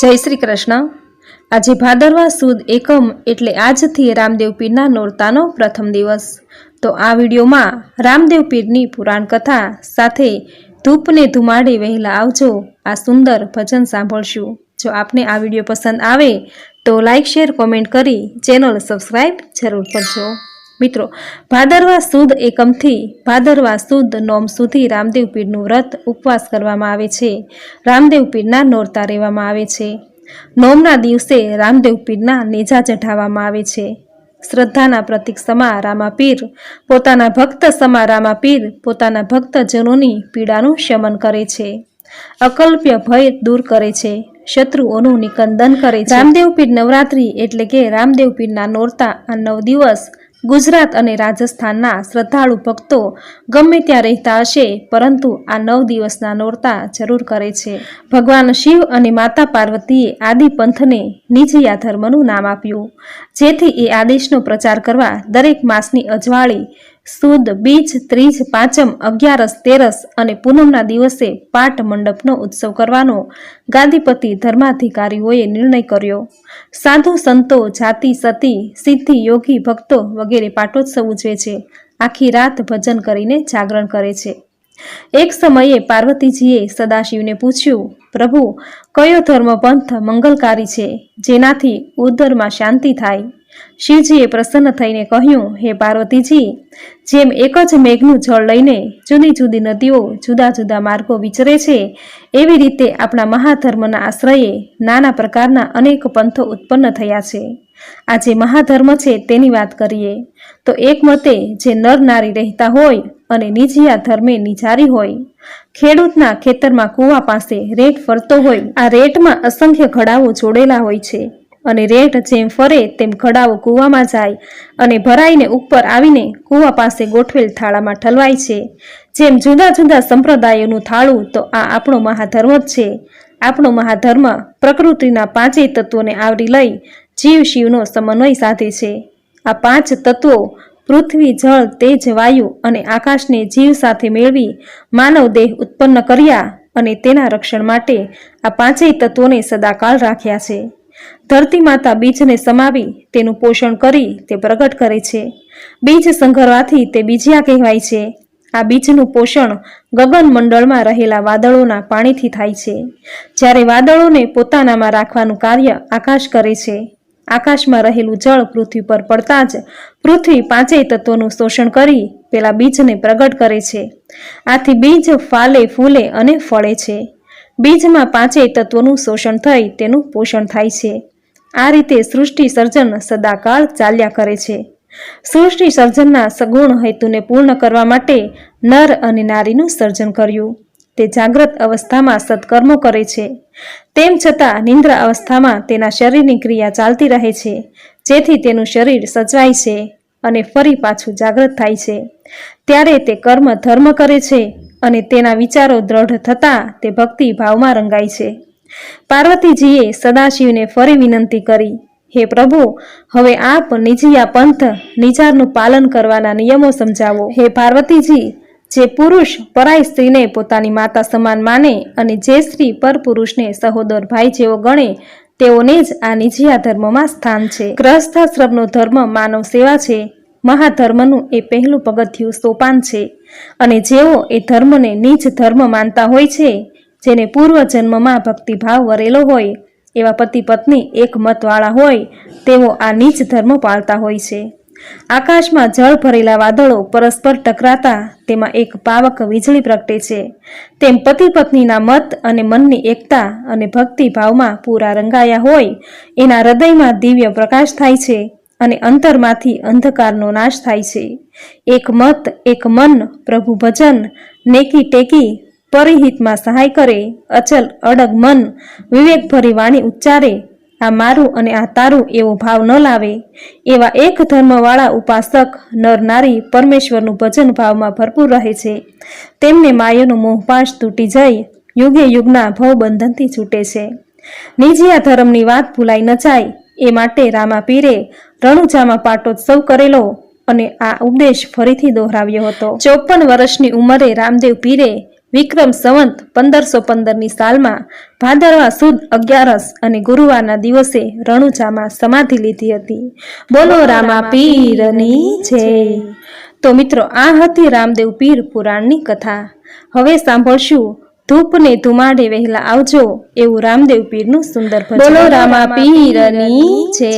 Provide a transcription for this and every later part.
જય શ્રી કૃષ્ણ. આજે ભાદરવા સુદ એકમ એટલે આજથી રામદેવ પીરના નોરતાનો પ્રથમ દિવસ. તો આ વિડીયોમાં રામદેવ પીરની પુરાણ કથા સાથે ધૂપને ધુમાડે વહેલા આવજો, આ સુંદર ભજન સાંભળશું. જો આપને આ વીડિયો પસંદ આવે તો લાઇક શેર, કોમેન્ટ કરી ચેનલ સબસ્ક્રાઈબ જરૂર કરજો. મિત્રો, ભાદરવા સુદ એકમથી ભાદરવા સુદ નોમ સુધી રામદેવ પીરનું વ્રત ઉપવાસ કરવામાં આવે છે. રામદેવ પીરના નોરતા રહેવામાં આવે છે. નોમના દિવસે રામદેવ પીરના નેજા ચઢાવવામાં આવે છે. શ્રદ્ધાના પ્રતિક સમા રામાપીર પોતાના ભક્ત સમા રામાપીર પોતાના ભક્તજનોની પીડાનું શમન કરે છે. અકલ્પ્ય ભય દૂર કરે છે. શત્રુઓનું નિકંદન કરે છે. રામદેવ પીર નવરાત્રી એટલે કે રામદેવ પીરના નોરતા આ નવ દિવસ ગુજરાત અને રાજસ્થાનના શ્રદ્ધાળુ ભક્તો ગમે ત્યાં રહેતા હશે, પરંતુ આ નવ દિવસના નોરતા જરૂર કરે છે. ભગવાન શિવ અને માતા પાર્વતીએ આદિ પંથને નિજયા ધર્મનું નામ આપ્યું. જેથી એ આદેશનો પ્રચાર કરવા દરેક માસની અજવાળી સુદ, બીજ, ત્રીજ, પાંચમ, અગિયારસ, તેરસ અને પૂનમના દિવસે પાટ મંડપનો ઉત્સવ કરવાનો. ગાદીપતિ ધર્માધિકારીઓએ નિર્ણય કર્યો. સાધુ સંતો, જાતિ, સતી, સિદ્ધિ, યોગી, ભક્તો વગેરે પાટોત્સવ ઉજવે છે. આખી રાત ભજન કરીને જાગરણ કરે છે. એક સમયે પાર્વતીજીએ સદાશિવને પૂછ્યું, પ્રભુ, કયો ધર્મ પંથ મંગલકારી છે? જેનાથી ઉદરમાં શાંતિ થાય? શિવજીએ પ્રસન્ન થઈને કહ્યું, હે પાર્વતીજી, જેમ એક જ મેઘનું જળ લઈને જુદી જુદી નદીઓ જુદા જુદા માર્ગો વિચરે છે, એવી રીતે આપણા મહાધર્મના આશ્રયે નાના પ્રકારના અનેક પંથો ઉત્પન્ન થયા છે. આ જે મહાધર્મ છે તેની વાત કરીએ, તો એક મતે જે નર નારી રહેતા હોય અને નિજિયા ધર્મે નિજારી હોય, ખેડૂતના ખેતરમાં કૂવા પાસે રેટ ફરતો હોય, આ રેટમાં અસંખ્ય ઘડાઓ જોડેલા હોય છે. અને રેટ જેમ ફરે તેમ ઘડાઓ કૂવામાં જાય અને ભરાઈને ઉપર આવીને કૂવા પાસે ગોઠવેલ થાળામાં ઠલવાય છે. જેમ જુદા જુદા સંપ્રદાયોનું થાળું તો આ આપણો મહાધર્મ જ છે. આપણો મહાધર્મ પ્રકૃતિના પાંચેય તત્વોને આવરી લઈ જીવ શિવનો સમન્વય સાધે છે. આ પાંચ તત્વો પૃથ્વી, જળ, તેજ, વાયુ અને આકાશને જીવ સાથે મેળવી માનવ દેહ ઉત્પન્ન કર્યા અને તેના રક્ષણ માટે આ પાંચેય તત્વોને સદાકાળ રાખ્યા છે. ધરતી માતા બીજને સમાવી તેનું પોષણ કરી તે પ્રગટ કરે છે. બીજ સંઘરવાથી તે બીજિયા કહેવાય છે. આ બીજનું પોષણ ગગન મંડળમાં રહેલા વાદળોના પાણીથી થાય છે. જ્યારે વાદળોને પોતાનામાં રાખવાનું કાર્ય આકાશ કરે છે. આકાશમાં રહેલું જળ પૃથ્વી પર પડતા જ પૃથ્વી પાંચેય તત્વોનું શોષણ કરી પેલા બીજને પ્રગટ કરે છે. આથી બીજ ફાલે, ફૂલે અને ફળે છે. બીજમાં પાંચેય તત્વોનું શોષણ થઈ તેનું પોષણ થાય છે. આ રીતે સૃષ્ટિ સર્જન સદાકાળ ચાલ્યા કરે છે. સૃષ્ટિ સર્જનના સગુણ હેતુને પૂર્ણ કરવા માટે નર અને નારીનું સર્જન કર્યું. તે જાગ્રત અવસ્થામાં સત્કર્મો કરે છે. તેમ છતાં નિંદ્રા અવસ્થામાં તેના શરીરની ક્રિયા ચાલતી રહે છે. જેથી તેનું શરીર સચવાય છે અને ફરી પાછું જાગૃત થાય છે. ત્યારે તે કર્મ ધર્મ કરે છે અને તેના વિચારો દ્રઢ થતાં તે ભક્તિ ભાવમાં રંગાય છે. પાર્વતીજીએ સદાશિવને ફરી વિનંતી કરી, હે પ્રભુ, હવે આપ નિજિયા પંથ નિજારનું પાલન કરવાના નિયમો સમજાવો. હે પાર્વતીજી, જે પુરુષ પરાય સ્ત્રીને પોતાની માતા સમાન માને અને જે સ્ત્રી પરપુરુષને સહોદર ભાઈ જેવો ગણે, તેઓને જ આ નિજિયા ધર્મમાં સ્થાન છે. ગ્રહસ્થાશ્રમનો ધર્મ માનવ સેવા છે. મહાધર્મનું એ પહેલું પગથિયું સોપાન છે. અને જેઓ એ ધર્મને નીચ ધર્મ માનતા હોય છે જેને પૂર્વજન્મમાં ભક્તિભાવ વરેલો હોય, એવા પતિ પત્ની એક મતવાળા હોય, તેઓ આ નીચ ધર્મ પાળતા હોય છે. આકાશમાં જળ ભરેલા વાદળો પરસ્પર ટકરાતા તેમાં એક પાવક વીજળી પ્રગટે છે. તેમ પતિ પત્નીના મત અને મનની એકતા અને ભક્તિભાવમાં પૂરા રંગાયા હોય, એના હૃદયમાં દિવ્ય પ્રકાશ થાય છે અને અંતરમાંથી અંધકારનો નાશ થાય છે. એક મત, એક મન, પ્રભુ ભજન, નેકી ટેકી પરિહિતમાં સહાય કરે, અચલ, અડગ મન, વિવેકભરી વાણી ઉચ્ચારે, આ મારું અને આ તારું એવો ભાવ ન લાવે, એવા એક ધર્મવાળા ઉપાસક, નર નારી પરમેશ્વરનું ભજન ભાવમાં ભરપૂર રહે છે. તેમને માયાનો મોહપાશ તૂટી જઈ યુગે યુગના ભવબંધનથી છૂટે છે. નિજિયા ધર્મની વાત ભૂલાઈ ન જાય, એ માટે રામા પીરે રણુજામાં પાટોત્સવ કરેલો અને આ ઉપદેશ ફરીથી દોહરાવ્યો હતો. ચોપન વર્ષની ઉંમરે રામદેવ પીરે વિક્રમ સંવંત પંદરસો પંદરની સાલમાં ભાદરવા સુદ અગિયારસ અને ગુરુવારના દિવસે રણુજામાં સમાધિ લીધી હતી. બોલો રામા પીરની જય તો મિત્રો આ હતી રામદેવ પીર પુરાણની કથા. હવે સાંભળશું ધૂપ ને ધુમાડે વહેલા આવજો એવું રામદેવ પીરનું સુંદર ભજન. બોલો રામા પીરની જય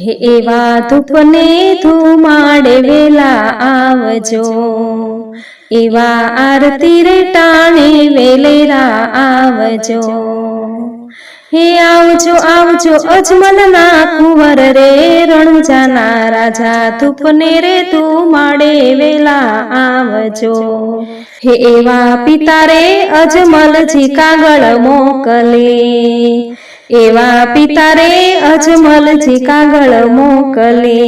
હે એવા ધૂપને ધુમાડે વેલા આવજો. એવા આરતી રે ટાણે વેલેરા આવજો. હે આવજો આવજો, અજમલના કુંવર રે, રણજાના રાજા ધૂપને રે માડે વેલા આવજો. હે એવા પિતા રે, અજમલજી કાગળ મોકલે. એવા પિતા રે, અજમલજી કાગળ મોકલે.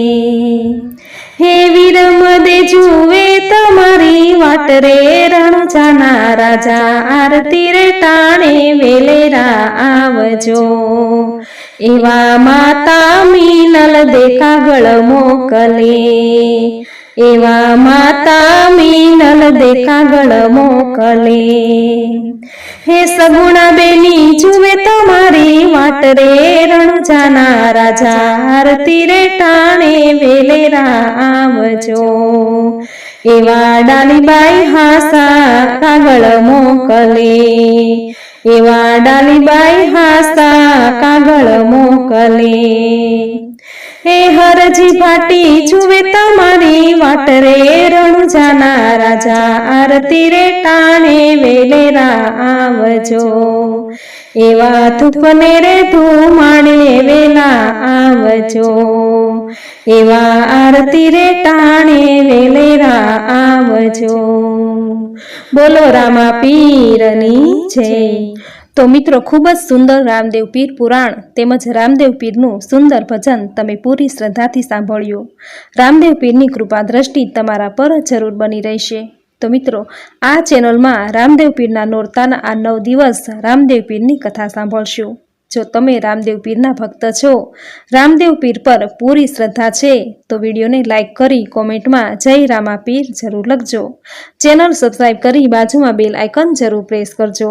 હે વીરમદે જુએ તમારી વાટ રે રણજાના રાજા, આરતી રે ટાણે વેલેરા આવજો. એવા માતા મીનલ દેખાગળ મોકલે એવા માતા મીનલ દે કાગળ મોકલે. હે સગુણા બેની જુએ તમારી વાટ રે. રણજાના રાજા આરતી રે ટાણે વેલેરા આવજો. એવા ડાલીબાઈ હાસા કાગળ મોકલે. એવા ડાલીબાઈ હાસા કાગળ મોકલે. હે હરજી ભાટી, જુએ તમારી વાટ રે. રણુજાના રાજા, આરતી રે ટાણે વેલેરા આવજો. એવા ધૂપને રે ધૂમાણે વેલા આવજો. એવા આરતી રે ટાણે વેલેરા આવજો. બોલો રામા પીરની જય. તો મિત્રો, ખૂબ જ સુંદર રામદેવ પીર પુરાણ તેમજ રામદેવ પીરનું સુંદર ભજન તમે પૂરી શ્રદ્ધાથી સાંભળ્યું. રામદેવ પીરની કૃપા દ્રષ્ટિ તમારા પર જરૂર બની રહેશે. તો મિત્રો, આ ચેનલમાં રામદેવ પીરના નોરતાના આ નવ દિવસ રામદેવ પીરની કથા સાંભળશું. જો તમે રામદેવ પીરના ભક્ત છો, રામદેવ પીર પર પૂરી શ્રદ્ધા છે, તો વિડીયોને લાઇક કરી કોમેન્ટમાં જય રામા પીર જરૂર લખજો. ચેનલ સબસ્ક્રાઈબ કરી બાજુમાં બેલ આઇકન જરૂર પ્રેસ કરજો.